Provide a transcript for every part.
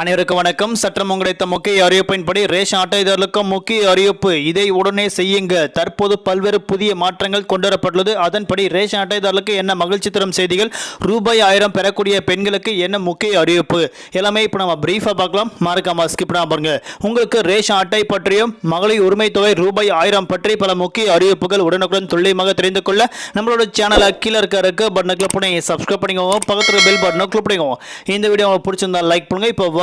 அனைவருக்கும் வணக்கம். சற்றம் கிடைத்த முக்கிய அறிவிப்பின்படி ரேஷன் அட்டைதாரர்களுக்கும் முக்கிய அறிவிப்பு. இதை உடனே செய்யுங்க. தற்போது பல்வேறு புதிய மாற்றங்கள் கொண்டுவரப்பட்டுள்ளது. அதன்படி ரேஷன் அட்டைதாரர்களுக்கு என்ன மகிழ்ச்சி தரும் செய்திகள்? ரூபாய் ஆயிரம் பெறக்கூடிய பெண்களுக்கு என்ன முக்கிய அறிவிப்பு? எல்லாமே இப்போ நம்ம பிரீஃபாக பார்க்கலாம். மறக்காம ஸ்கிப் பண்ணாம பாருங்க. உங்களுக்கு ரேஷன் அட்டை பற்றியும் மகளிர் உரிமை தொகை ரூபாய் ஆயிரம் பற்றி பல முக்கிய அறிவிப்புகள் உடனுக்குடன் துல்லியமாக தெரிந்து கொள்ள நம்மளோட சேனலை கீழே இருக்க இருக்க பட்டனை கிளிக் பண்ணி சப்ஸ்கிரைப் பண்ணிக்கோங்க. பக்கத்தில் பெல் பட்டனை கிளிக் பண்ணிக்கோங்க. இந்த வீடியோ உங்களுக்கு பிடிச்சிருந்தா லைக் பண்ணுங்க. இப்போ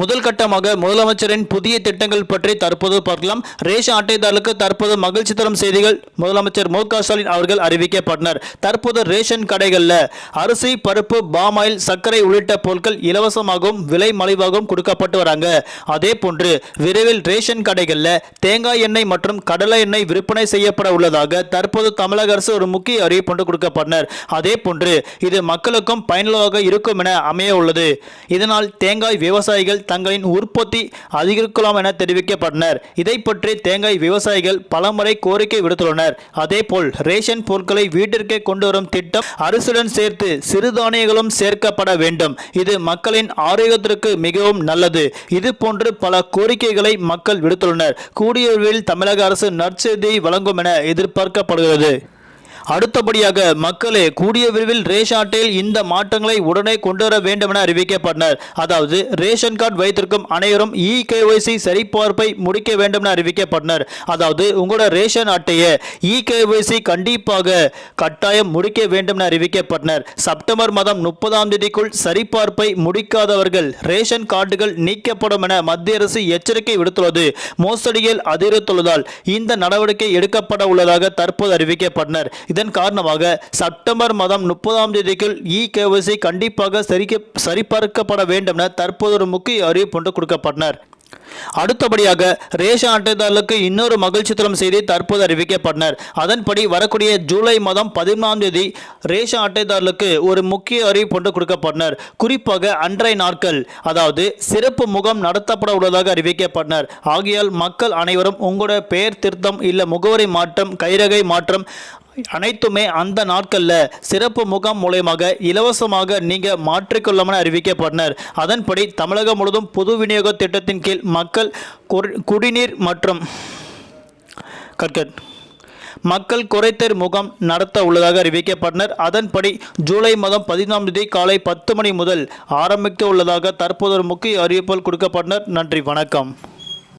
முதல் கட்டமாக முதலமைச்சரின் புதிய திட்டங்கள் பற்றி தற்போது பார்க்கலாம். ரேஷன் அட்டைதாரர்களுக்கு தற்போது மகிழ்ச்சி தரும் செய்திகள் முதலமைச்சர் மு ஸ்டாலின் அவர்கள் அறிவிக்கப்பட்டனர். தற்போது ரேஷன் கடைகளில் அரிசி பருப்பு பாமாயில் சர்க்கரை உள்ளிட்ட பொருட்கள் இலவசமாகவும் விலை மலிவாகவும் கொடுக்கப்பட்டு வராங்க. அதே போன்று விரைவில் ரேஷன் கடைகளில் தேங்காய் எண்ணெய் மற்றும் கடலை எண்ணெய் விற்பனை செய்யப்பட உள்ளதாக தற்போது தமிழக அரசு ஒரு முக்கிய அறிவிப்பு ஒன்று கொடுக்கப்பட்டனர். அதே போன்று இது மக்களுக்கும் பயனுள்ளதாக இருக்கும் என அமைய உள்ளது. இதனால் தேங்காய் விவசாயிகள் தங்களின் உற்பத்தி அதிகரிக்கலாம் என தெரிவிக்கப்பட்டனர். இதை பற்றி தேங்காய் விவசாயிகள் பலமுறை கோரிக்கை விடுத்துள்ளனர். அதேபோல் ரேஷன் பொருட்களை வீட்டிற்கே கொண்டு வரும் திட்டம் அரிசியுடன் சேர்த்து சிறுதானியங்களும் சேர்க்கப்பட வேண்டும். இது மக்களின் ஆரோக்கியத்திற்கு மிகவும் நல்லது. இது போன்று பல கோரிக்கைகளை மக்கள் விடுத்துள்ளனர். கூடிய விரைவில் தமிழக அரசு நற்செய்தியை வழங்கும் என எதிர்பார்க்கப்படுகிறது. அடுத்தபடியாக மக்களே கூடிய விரைவில் ரேஷன் அட்டையில் இந்த மாற்றங்களை உடனே கொண்டு வர வேண்டும் என அறிவிக்கப்பட்டனர். அதாவது ரேஷன் கார்டு வைத்திருக்கும் அனைவரும் இ கேஒய்சி சரிபார்ப்பை முடிக்க வேண்டும் என அறிவிக்கப்பட்டனர். அதாவது உங்களோட ரேஷன் அட்டையை இ கேஒய்சி கண்டிப்பாக கட்டாயம் முடிக்க வேண்டும் என அறிவிக்கப்பட்டனர். செப்டம்பர் மாதம் முப்பதாம் தேதிக்குள் சரிபார்ப்பை முடிக்காதவர்கள் ரேஷன் கார்டுகள் நீக்கப்படும் என மத்திய அரசு எச்சரிக்கை விடுத்துள்ளது. மோசடியில் அதிகரித்துள்ளதால் இந்த நடவடிக்கை எடுக்கப்பட உள்ளதாக தற்போது அறிவிக்கப்பட்டனர். இதன் காரணமாக செப்டம்பர் மாதம் முப்பதாம் தேதிக்குள் இ கேஒய்சி கண்டிப்பாக சரிக்க சரிபார்க்கப்பட வேண்டும் என தற்போது ஒரு முக்கிய அறிவிப்பு ஒன்று கொடுக்கப்பட்டனர். அடுத்தபடியாக ரேஷன் அட்டைதாரர்களுக்கு இன்னொரு மகிழ்ச்சி தரும் செய்தி தற்போது அறிவிக்கப்பட்டனர். அதன்படி வரக்கூடிய ஜூலை மாதம் பதிமூணாம் தேதி ரேஷன் அட்டைதாரர்களுக்கு ஒரு முக்கிய அறிவிப்பு ஒன்று கொடுக்கப்பட்டனர். குறிப்பாக அன்றைய நாட்கள் அதாவது சிறப்பு முகாம் நடத்தப்பட உள்ளதாக அறிவிக்கப்பட்டனர். ஆகையால் மக்கள் அனைவரும் உங்களோட பெயர் திருத்தம் இல்லை முகவரி மாற்றம் கைரகை மாற்றம் அனைத்துமே அந்த நாட்களில் சிறப்பு முகாம் மூலயமாக இலவசமாக நீங்கள் மாற்றிக்கொள்ளமென அறிவிக்கப்பட்டனர். அதன்படி தமிழகம் முழுவதும் பொது விநியோக திட்டத்தின் கீழ் மக்கள் குடிநீர் மற்றும் கற்கட் மக்கள் குறைத்தர் முகாம் நடத்த உள்ளதாக அறிவிக்கப்பட்டனர். அதன்படி ஜூலை மாதம் பதினாம் தேதி காலை பத்து மணி முதல் ஆரம்பிக்க உள்ளதாக தற்போது ஒரு முக்கிய அறிவிப்புகள் கொடுக்கப்பட்டனர். நன்றி வணக்கம்.